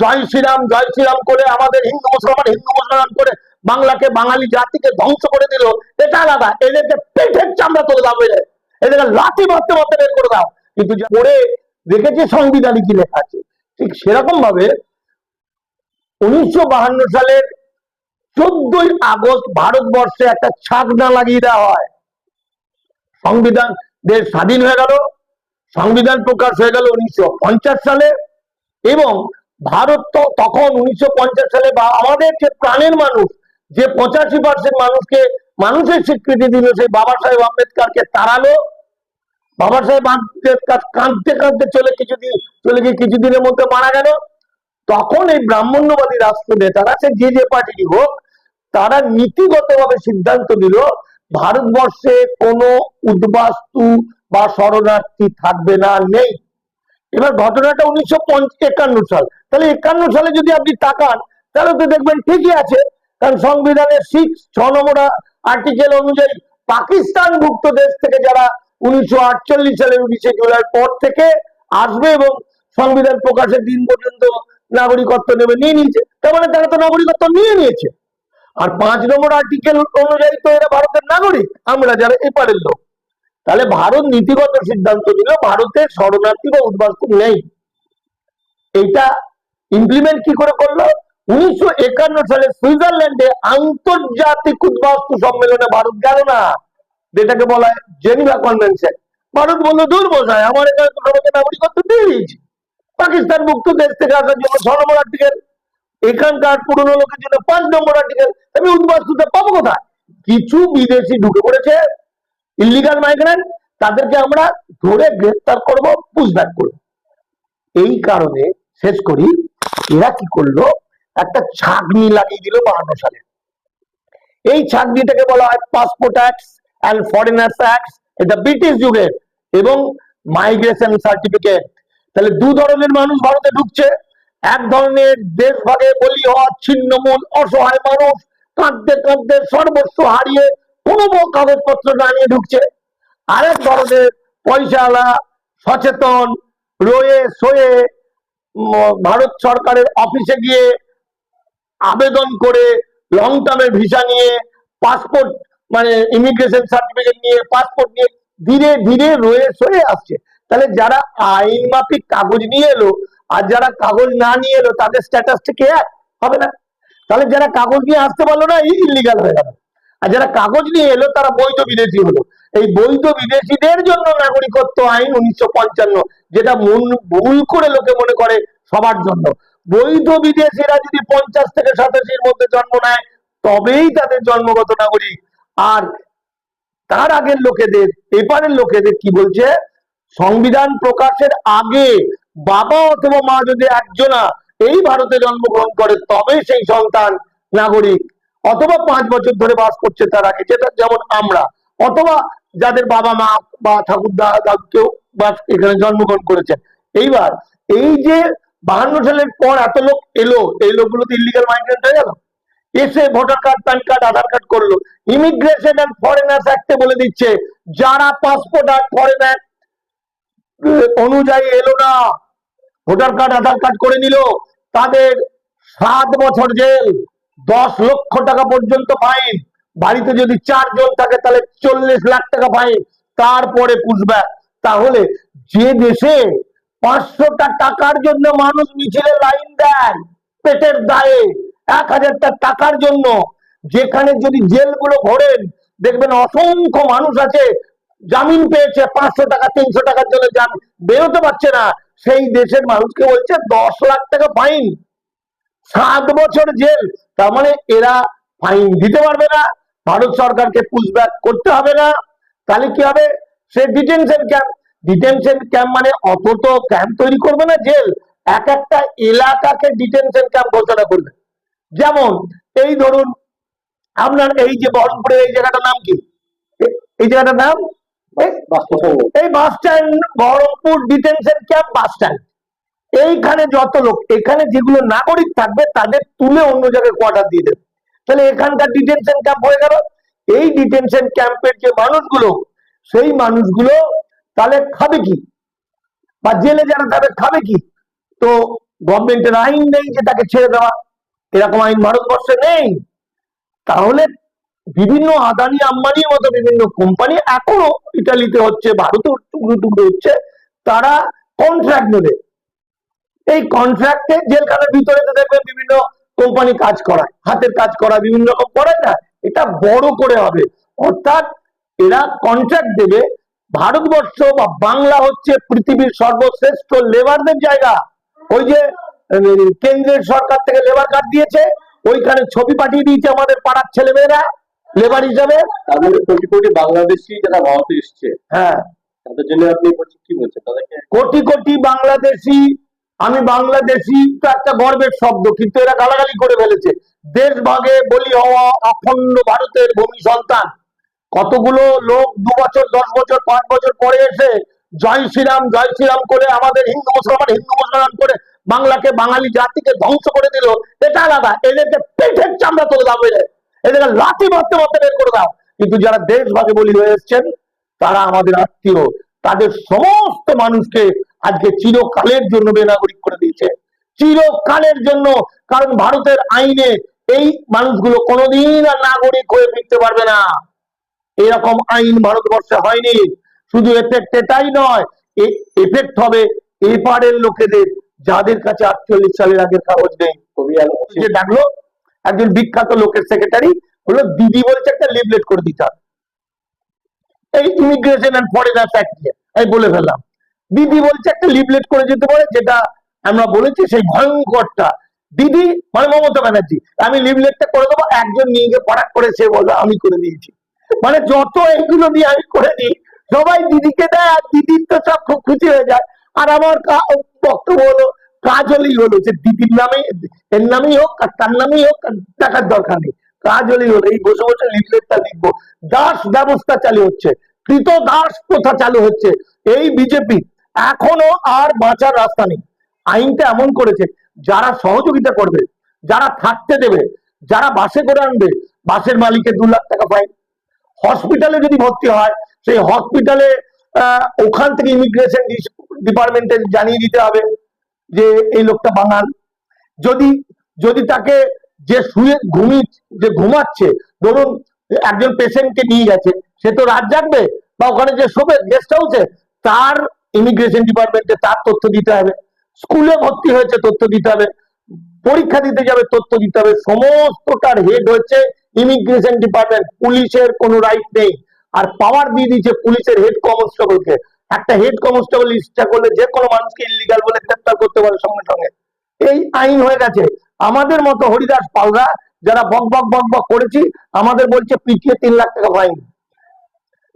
জয় শ্রীরাম জয় শ্রীরাম করে আমাদের হিন্দু মুসলমান হিন্দু মুসলমান করে বাংলাকে, বাঙালি জাতিকে ধ্বংস করে দিল। এটা আলাদা। এদেরকে পেটের চামড়া তুলে দাও এদেরকে লাঠি মারতে মারতে বের করে দাও। কিন্তু পড়ে দেখেছে সংবিধানে কি লেখা আছে? ঠিক সেরকম ভাবে উনিশশো সালের চোদ্দই আগস্ট ভারতবর্ষে একটা ছাগনা লাগিয়ে দেওয়া হয়। সংবিধান দেশ স্বাধীন হয়ে গেল, সংবিধান প্রকাশ হয়ে গেল উনিশশো পঞ্চাশ সালে এবং ভারত তো তখন উনিশশো পঞ্চাশ সালে বা আমাদের যে প্রাণের মানুষ, যে পঁচাশি পার্সেন্ট মানুষকে, মানুষের স্বীকৃতি দিল সেই বাবা সাহেব আম্বেদকারকে তাড়ালো। বাবা সাহেব আম্বেদকার কাঁদতে কাঁদতে চলে কিছুদিন, চলে গিয়ে কিছুদিনের মধ্যে মারা গেল। তখন এই ব্রাহ্মণ্যবাদী রাষ্ট্র নেতারা, সে যে যে পার্টি হোক, তারা নীতিগতভাবে সিদ্ধান্ত নিল, ভারতবর্ষে কোনো উদ্বাস্তু বা শরণার্থী থাকবে না নেই। এবার ঘটনাটা উনিশশো একান্ন সাল। তাহলে একান্ন সালে যদি আপনি তাকান, তাহলে তো দেখবেন ঠিকই আছে। কারণ সংবিধানের সিক্স ছ নম্বর আর্টিকেল অনুযায়ী পাকিস্তান ভুক্ত দেশ থেকে যারা উনিশশো আটচল্লিশ সালের উনিশে জুলাই পর থেকে আসবে এবং সংবিধান প্রকাশের দিন পর্যন্ত নাগরিকত্ব নেবে, নিয়ে নিয়েছে। তার মানে তারা তো নাগরিকত্ব নিয়ে নিয়েছে। আর পাঁচ নম্বর আর্টিকেল অনুযায়ী তো এরা ভারতের নাগরিক। আমরা যারা এপারের লোক। তাহলে ভারত নীতিগত সিদ্ধান্ত নিল, ভারতের শরণার্থী বা উদ্বাস্তু নেই। এইটা ইমপ্লিমেন্ট কি করে করল? উনিশশো একান্ন সালে সুইজারল্যান্ডে আন্তর্জাতিক উদ্বাস্তু সম্মেলনে ভারত গেল না, যেটাকে বলা হয় জেনিভা কনভেনশন। ভারত বলল, দূর বসায় আমার এখানে তো সবাইকে নাগরিকত্ব দিয়ে দিয়েছি পাকিস্তান মুক্ত দেশ থেকে আসার জন্য ছ নম্বর আর্টিকেল, এখানকার পুরনো লোকের জন্য পাঁচ নম্বর আর্টিকেল, আমি উদ্বাস্তুতে পাবো কোথায়? কিছু বিদেশি ঢুকে পড়েছে। ইলিগাল মাইগ্রেন্ট তাদেরকে আমরা ধরে গ্রেফতার করব পুষব্যাক করব। এই কারণে শেষ করি, এরা কি করল? একটা ছাগনি লাগিয়ে দিল বাহান্ন সালে। এই ছাগনিটাকে বলা হয় passport act and foreigners act এটা ব্রিটিশ যুগের, এবং মাইগ্রেশন সার্টিফিকেট তাহলে দু ধরনের মানুষ ভারতে ঢুকছে। এক ধরনের দেশ ভাগে বলি হওয়া ছিন্নমূল, অসহায় মানুষ, কাঁদতে কাঁদতে সর্বস্ব হারিয়ে কোনো কাগজপত্র না নিয়ে ঢুকছে। আরেক ধরনের পয়সাওয়ালা সচেতন রয়ে সয়ে ভারত সরকারের অফিসে গিয়ে আবেদন করে লং টার্মের ভিসা নিয়ে পাসপোর্ট মানে ইমিগ্রেশন সার্টিফিকেট নিয়ে পাসপোর্ট নিয়ে ধীরে ধীরে রয়ে সয়ে আসছে। তাহলে যারা আইন মাফিক কাগজ নিয়ে এলো আর যারা কাগজ না নিয়ে এলো, তাদের স্ট্যাটাস এক? হবে না। তাহলে যারা কাগজ নিয়ে আসতে পারল না ইলিগাল হয়ে গেল। আর যারা কাগজ নিয়ে এলো, তারা বৈধ বিদেশি হলো। এই বৈধ বিদেশিদের জন্য নাগরিকত্ব আইন উনিশশো পঞ্চান্ন, যেটা মন, ভুল করে লোকে মনে করে সবার জন্য। বৈধ বিদেশিরা যদি পঞ্চাশ থেকে সাতাশির মধ্যে জন্ম নেয়, তবেই তাদের জন্মগত নাগরিক। আর তার আগের লোকেদের এপারের লোকেদের কি বলছে? সংবিধান প্রকাশের আগে বাবা অথবা মা যদি একজনা এই ভারতে জন্মগ্রহণ করে, তবে সেই সন্তান নাগরিক। অথবা পাঁচ বছর ধরে বাস করছে তার আগে, যেটা যেমন আমরা। অথবা যাদের বাবা মা বা ঠাকুর দাদা কেউ বাস এখানে জন্মগ্রহণ করেছেন। এইবার এই যে বাহান্ন সালের পর এত লোক এলো, এই লোকগুলো তো ইলিগাল মাইগ্রেন্ট হয়ে গেল? এসে voter card pan card Aadhaar card করল। ইমিগ্রেশন অ্যান্ড ফরেনার্স অ্যাক্টে বলে দিচ্ছে, যারা পাসপোর্ট আর ফরেন অনুযায়ী এলো না। ভোটার কার্ড আধার কার্ড করে নিল। তাদের সাত বছর জেল। দশ লক্ষ টাকা পর্যন্ত ফাইন বাড়িতে যদি চারজন থাকে, তাহলে চল্লিশ লাখ টাকা ফাইন তারপরে পুষব্যাক তাহলে যে দেশে পাঁচশোটা টাকার জন্য মানুষ মিছিলে লাইন দেয়, পেটের দায়ে, এক হাজারটা টাকার জন্য, যেখানে যদি জেলগুলো ভরেন, দেখবেন অসংখ্য মানুষ আছে, জামিন পেয়েছে, পাঁচশো টাকা, তিনশো টাকার জন্য বেরোতে পারছে না। সেই দেশের মানুষকে বলছে দশ লাখ টাকা ফাইন সাত বছর জেল তার মানে এরা ফাইন দিতে পারবে না ভারত সরকারকে পুষব্যাক করতে হবে না। তাহলে কি হবে? সে ডিটেনশন ক্যাম্প ডিটেনশন ক্যাম্প মানে অত তো ক্যাম্প তৈরি করবে না জেল এক একটা এলাকাকে ডিটেনশন ক্যাম্প ঘোষণা করবে। যেমন এই ধরুন আপনার এই যে বহরমপুরের এই জায়গাটার নাম কি? এই জায়গাটার নাম? এই- bus stand Baharampur detention camp bus stand এইখানে যত লোক, এখানে যেগুলো নাগরিক থাকবে, তাদের তুলে অন্য জায়গায় কোয়ার্টার দিয়ে দেবে। তাহলে এখানকার ডিটেনশন ক্যাম্প হয়ে গেল। এই ডিটেনশন ক্যাম্পের যে মানুষগুলো, সেই মানুষগুলো তাহলে খাবে কি? বা জেলে যারা তাদের খাবে কি? তো গভর্নমেন্টের আইন নেই যে তাকে ছেড়ে দেওয়া। এরকম আইন ভারতবর্ষে নেই। তাহলে বিভিন্ন আদানি আম্বানির মতো বিভিন্ন কোম্পানি এখনও ইটালিতে হচ্ছে, ভারতেও টুকরো টুকরো হচ্ছে, তারা কন্ট্রাক্ট নেবে। এই কন্ট্রাক্টে জেলখানার ভিতরে তো দেখবেন বিভিন্ন কোম্পানি কাজ করায় হাতের কাজ করা বিভিন্ন রকম করে না এটা বড় করে হবে। অর্থাৎ এরা কন্ট্রাক্ট দেবে ভারতবর্ষ বা বাংলা হচ্ছে পৃথিবীর সর্বশ্রেষ্ঠ লেবারদের জায়গা। ওই যে কেন্দ্রের সরকার থেকে লেবার কার্ড দিয়েছে ওইখানে ছবি পাঠিয়ে দিয়েছে আমাদের পাড়ার ছেলেমেয়েরা লেবার হিসাবে। তাদের কোটি কোটি বাংলাদেশি যারা ভারতে এসছে হ্যাঁ। তাদের জন্য আপনি কি বলছেন তাদেরকে? কোটি কোটি বাংলাদেশি আমি বাংলাদেশি তো একটা গর্বের শব্দ, কিন্তু এরা গালাগালি করে ফেলেছে। দেশ ভাগে বলি হওয়া অখণ্ড ভারতের ভূমি সন্তান। কতগুলো লোক দু বছর দশ বছর, পাঁচ বছর পরে এসে জয় শ্রীরাম জয় শ্রীরাম করে আমাদের হিন্দু মুসলমান হিন্দু মুসলমান করে বাংলাকে, বাঙালি জাতিকে ধ্বংস করে দিল, এটা আলাদা। এদেরকে পেটের চামড়া তুলে দাও এদেরকে লাঠি মারতে মারতে বের করে দাও। কিন্তু যারা দেশ ভাগে বলি হয়ে এসছেন, তারা আমাদের আত্মীয়। তাদের সমস্ত মানুষকে আজকে চিরকালের জন্য বেনাগরিক করে দিয়েছে। চিরকালের জন্য কারণ ভারতের আইনে এই মানুষগুলো কোনোদিন আর নাগরিক হয়ে ফিরতে পারবে না। এরকম আইন ভারতবর্ষে হয়নি। শুধু এফেক্ট এটাই নয় এফেক্ট হবে এপারের লোকেদের যাদের কাছে আটচল্লিশ সালের আগের কাগজ নেই। যে ডাকলো একজন বিখ্যাত লোকের সেক্রেটারি হলো দিদি বলছে একটা লিফলেট করে দিতে হবে। এই ইমিগ্রেশন অ্যান্ড ফরেনার্স অ্যাক্ট নিয়ে আমি বলে ফেললাম। দিদি বলছে একটা লিফলেট করে যেতে পারে, যেটা আমরা বলেছি সেই ভয়ঙ্করটা। দিদি মানে মমতা ব্যানার্জি, আমি লিফলেটটা করে দেবো, একজন নিয়ে গিয়ে পড়াক করে সে বলবে, আমি করে দিয়েছি মানে যত এইগুলো দিয়ে আমি করে দিই সবাই দিদিকে দেয়, আর দিদির তো সব খুব খুশি হয়ে যায়। আর আমার বক্তব্য হলো কাজ হলেই হলো, যে দিদির নামে, এর নামেই হোক, আর তার নামেই হোক টাকার দরকার নেই। কাজ হলেই হলো, এই বসে বসে লিফলেটটা লিখব। দাস ব্যবস্থা চালু হচ্ছে। কৃত দাস প্রথা চালু হচ্ছে। এই বিজেপি এখনও আর বাঁচার রাস্তা নেই। আইনটা এমন করেছে, যারা সহযোগিতা করবে, যারা থাকতে দেবে, যারা বাসে করে আনবে, বাসের মালিকের দু লাখ টাকা ফাইন হসপিটালে যদি ভর্তি হয়, সেই হসপিটালে ওখান থেকে ইমিগ্রেশন ডিপার্টমেন্টে জানিয়ে দিতে হবে যে এই লোকটা বাঙাল। যদি যদি তাকে যে শুয়ে ঘুমি, যে ঘুমাচ্ছে, ধরুন একজন পেশেন্টকে নিয়ে গেছে, সে তো রাত জাগবে, বা ওখানে যে শোবে গেস্ট হাউসে তার ইমিগ্রেশন ডিপার্টমেন্টে তার তথ্য দিতে হবে স্কুলে ভর্তি হয়েছে তথ্য দিতে হবে, পরীক্ষা দিতে যাবে তথ্য দিতে হবে, সমস্তটার হেড হচ্ছে ইমিগ্রেশন ডিপার্টমেন্ট পুলিশের কোনো রাইট নেই। আর পাওয়ার দিয়ে দিয়েছে পুলিশের হেড কনস্টেবলকে একটা হেড কনস্টেবল ইচ্ছা করলে যে কোনো মানুষকে ইলিগাল বলে গ্রেপ্তার করতে পারে সঙ্গে সঙ্গে। এই আইন হয়ে গেছে। আমাদের মতো হরিদাস পালরা যারা বক বক বক বক করেছি, আমাদের বলছে পিটিয়ে তিন লাখ টাকা ফাইন।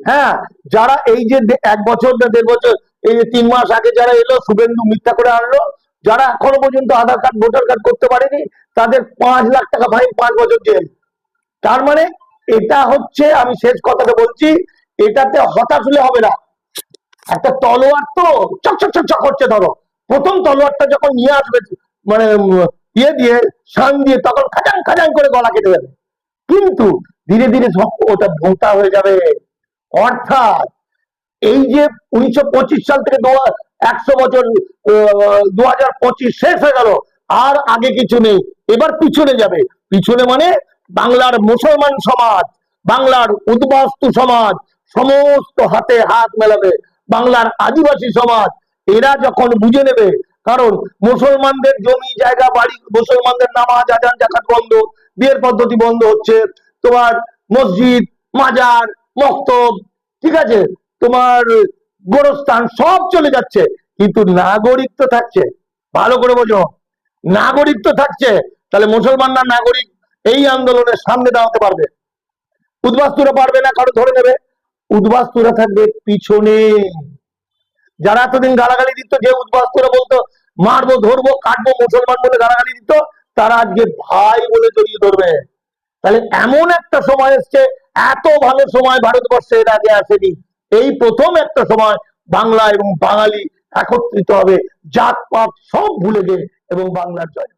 হ্যাঁ যারা এই যে এক বছর না দেড় বছর এই যে তিন মাস আগে যারা এলো, শুভেন্দু মিথ্যা করে আনলো, যারা এখনও পর্যন্ত আধার কার্ড, ভোটার কার্ড করতে পারেনি, তাদের পাঁচ লাখ টাকা ফাইন পাঁচ বছর জেল। তার মানে এটা হচ্ছে, আমি শেষ কথাটা বলছি, এটাতে হতাশ হলে হবে না। একটা তলোয়ার তো চক চক চক চক করছে, ধরো। প্রথম তলোয়ারটা যখন নিয়ে আসবে মানে ইয়ে দিয়ে, শান দিয়ে, তখন খাজাং খাজাং করে গলা কেটে যাবে। কিন্তু ধীরে ধীরে ওটা ভোঁতা হয়ে যাবে। অর্থাৎ এই যে উনিশশো পঁচিশ সাল থেকে একশো বছর দু হাজার পঁচিশ শেষ হয়ে গেল, আর আগে কিছু নেই। এবার পিছনে যাবে। পিছনে মানে বাংলার মুসলমান সমাজ, বাংলার উদ্বাস্তু সমাজ, সমস্ত হাতে হাত মেলাবে। বাংলার আদিবাসী সমাজ, এরা যখন বুঝে নেবে, কারণ মুসলমানদের জমি, জায়গা, বাড়ি, মুসলমানদের নামাজ, আজান, জাকাত বন্ধ, বিয়ের পদ্ধতি বন্ধ হচ্ছে। তোমার মসজিদ, মাজার, মক্তব, ঠিক আছে? তোমার গোরস্থান সব চলে যাচ্ছে, কিন্তু নাগরিক তো থাকছে। ভালো করে বোঝো। নাগরিক তো থাকছে, তাহলে মুসলমানরা নাগরিক এই আন্দোলনের সামনে দাঁড়াতে পারবে। উদ্বাস্তুরা পারবে না, কারও ধরে নেবে। উদ্বাস্তুরা থাকবে পিছনে। যারা এতদিন গালাগালি দিত, যে উদ্বাস্তুরা বলতো, মারবো, ধরবো, কাটবো, মুসলমান বলে গালাগালি দিত তারা আজকে ভাই বলে জড়িয়ে ধরবে। তাহলে এমন একটা সময় এসছে, এত ভালো সময় ভারতবর্ষে এর আগে আসেনি। এই প্রথম একটা সময় বাংলা এবং বাঙালি একত্রিত হবে জাত পাত সব ভুলে গিয়ে এবং বাংলার জয়।